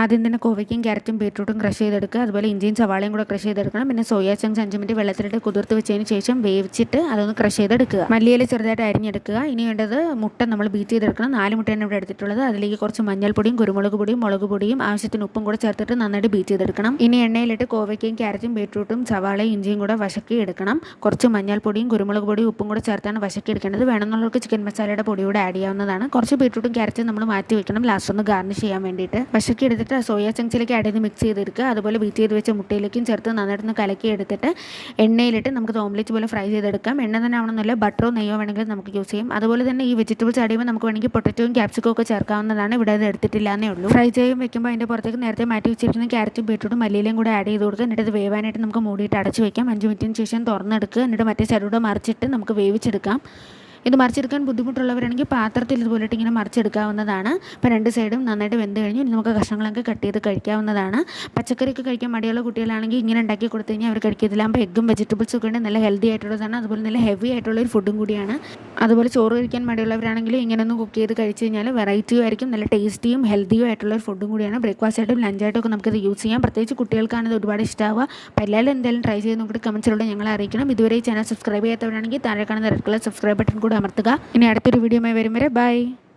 ആദ്യം തന്നെ കോവയ്ക്കും ക്യാരറ്റും ബീട്രൂട്ടും ക്രഷ് ചെയ്തെടുക്കുക. അതുപോലെ ഇഞ്ചിയും സവാളയും കൂടെ ക്രഷ് ചെയ്തെടുക്കണം. പിന്നെ സോയാ ചങ്ക്സ് അഞ്ച് മിനിറ്റ് വെള്ളത്തിലിട്ട് കുതിർത്ത് വെച്ചതിന് ശേഷം വേവിച്ചിട്ട് അതൊന്ന് ക്രഷ് ചെയ്തെടുക്കുക. മല്ലിയില ചെറുതായിട്ട് അരിഞ്ഞെടുക്കുക. ഇനി വേണ്ടത് മുട്ട നമ്മൾ ബീറ്റ് ചെയ്തെടുക്കണം. നാല് മുട്ടയാണ് ഇവിടെ എടുത്തിട്ടുള്ളത്. അതിലേക്ക് കുറച്ച് മഞ്ഞൾപ്പൊടിയും കുരുമുളക് പൊടിയും മുളക് പൊടിയും ആവശ്യത്തിന് ഉപ്പും കൂടെ ചേർത്തിട്ട് നന്നായിട്ട് ബീറ്റ് ചെയ്തെടുക്കണം. ഇനി എണ്ണയിലിട്ട് കോവയ്ക്കും ക്യാരറ്റും ബീട്രൂട്ടും സവാളയും ഇഞ്ചിയും കൂടെ വശക്കി എടുക്കണം. കുറച്ച് മഞ്ഞൾപ്പൊടിയും കുരുമുളക് പൊടിയും ഉപ്പും കൂടെ ചേർത്താണ് വശക്കി എടുക്കേണ്ടത്. വേണമെന്നുള്ളവർക്ക് ചിക്കൻ മസാലയുടെ പൊടി കൂടെ ആഡ് ചെയ്യാവുന്നതാണ്. കുറച്ച് ബീട്രൂട്ടും ക്യാരറ്റും നമ്മൾ മാറ്റി വെക്കണം. ലാസ്റ്റ് ഒന്ന് ഗാർണിഷ് ചെയ്യാൻ വേണ്ടിയിട്ട്. വശക്കി എടുത്തിട്ട് സോയാ ചങ്ക്സിലേക്ക് ചെയ്ത് മിക്സ് ചെയ്തെടുക്കുക. അതുപോലെ ബീറ്റ് ചെയ്ത് വെച്ച മുട്ടയിലേക്കും ചേർത്ത് നന്നായിട്ടൊന്ന് കലക്കി എടുത്തിട്ട് എണ്ണയിലിട്ട് നമുക്ക് ഓംലെറ്റ് പോലെ ഫ്രൈ ചെയ്തെടുക്കാം. എണ്ണ തന്നെ ആവണമെന്നില്ല ബട്ടറോ നെയ്യോ വേണമെങ്കിൽ നമുക്ക് യൂസ് ചെയ്യാം. അതുപോലെ തന്നെ ഈ വെജിറ്റബിൾസ് ആഡ് ചെയ്യുമ്പോൾ നമുക്ക് വേണമെങ്കിൽ പൊട്ടറ്റോയും ക്യാപ്സിക്കോ ഒക്കെ ചേർക്കാവുന്നതാണ്. ഇവിടെ അത് എടുത്തിട്ടില്ല എന്നേ ഉള്ളൂ. ഫ്രൈ ചെയ്യും വെക്കുമ്പോൾ അതിന്റെ പുറത്തേക്ക് നേരത്തെ മാറ്റി വെച്ചിരിക്കുന്ന ക്യാരറ്റും ബീട്രൂട്ടും മല്ലിയിലും കൂടെ ആഡ് ചെയ്ത് കൊടുക്കുക എന്നിട്ട് ഇത് വേവാനായിട്ട് നമുക്ക് മൂടിയിട്ട് അടച്ച് വെക്കാം. അഞ്ച് മിനിറ്റിന് ശേഷം തുറന്നെടുക്കുക. എന്നിട്ട് മറ്റേ സൈഡൂടെ മറിച്ചിട്ട് നമുക്ക് വേവിച്ചെടുക്കാം. ഇത് മറിച്ചെടുക്കാൻ ബുദ്ധിമുട്ടുള്ളവരാണെങ്കിൽ പാത്രത്തിൽ ഇതുപോലെയിട്ട് ഇങ്ങനെ മറിച്ചെടുക്കാവുന്നതാണ്. അപ്പോൾ രണ്ട് സൈഡും നന്നായിട്ട് വെന്ത് കഴിഞ്ഞു. ഇനി നമുക്ക് കഷ്ണങ്ങളൊക്കെ കട്ട് ചെയ്ത് കഴിക്കാവുന്നതാണ്. പച്ചക്കറിയൊക്കെ കഴിക്കാൻ മടിയുള്ള കുട്ടികളാണെങ്കിൽ ഇങ്ങനെ ഉണ്ടാക്കി കൊടുത്തു കഴിഞ്ഞാൽ അവർ കഴിക്കത്തില്ല. അപ്പോൾ എഗ്ഗും വെജിറ്റബിൾസും ഒക്കെ ഉണ്ട്. നല്ല ഹെൽത്തി ആയിട്ടുള്ളതാണ്. അതുപോലെ നല്ല ഹെവി ആയിട്ടുള്ള ഒരു ഫുഡും കൂടിയാണ്. അതുപോലെ ചോറ് കഴിക്കാൻ മടിയുള്ളവരാണെങ്കിൽ ഇങ്ങനെ ഒന്ന് കുക്ക് ചെയ്ത് കഴിച്ച് കഴിഞ്ഞാൽ വെറൈറ്റിയും ആയിരിക്കും. നല്ല ടേസ്റ്റിയും ഹെൽത്തിയും ആയിട്ടുള്ള ഒരു ഫുഡും കൂടിയാണ്. ബ്രേക്ക്ഫാസ്റ്റ് ആയിട്ടും ലഞ്ചായിട്ടും ഒക്കെ നമുക്കിത് യൂസ് ചെയ്യാം. പ്രത്യേകിച്ച് കുട്ടികൾക്കാണ് ഇത് ഒരുപാട് ഇഷ്ടമാവുക അപ്പോൾ എല്ലാവരും എന്തായാലും ട്രൈ ചെയ്ത് നോക്കിയിട്ട് കമൻസിലൂടെ ഞങ്ങളെ അറിയിക്കണം. ഇതുവരെ ഈ ചാനൽ സബ്സ്ക്രൈബ് ചെയ്യാത്തവരാണെങ്കിൽ താഴെ കാണുന്ന റെഡ് കളർ സബ്സ്ക്രൈബ് ബട്ടൺ കൂടെ അമർത്തുക. ഇനി അടുത്തൊരു വീഡിയോ വരും വരെ ബൈ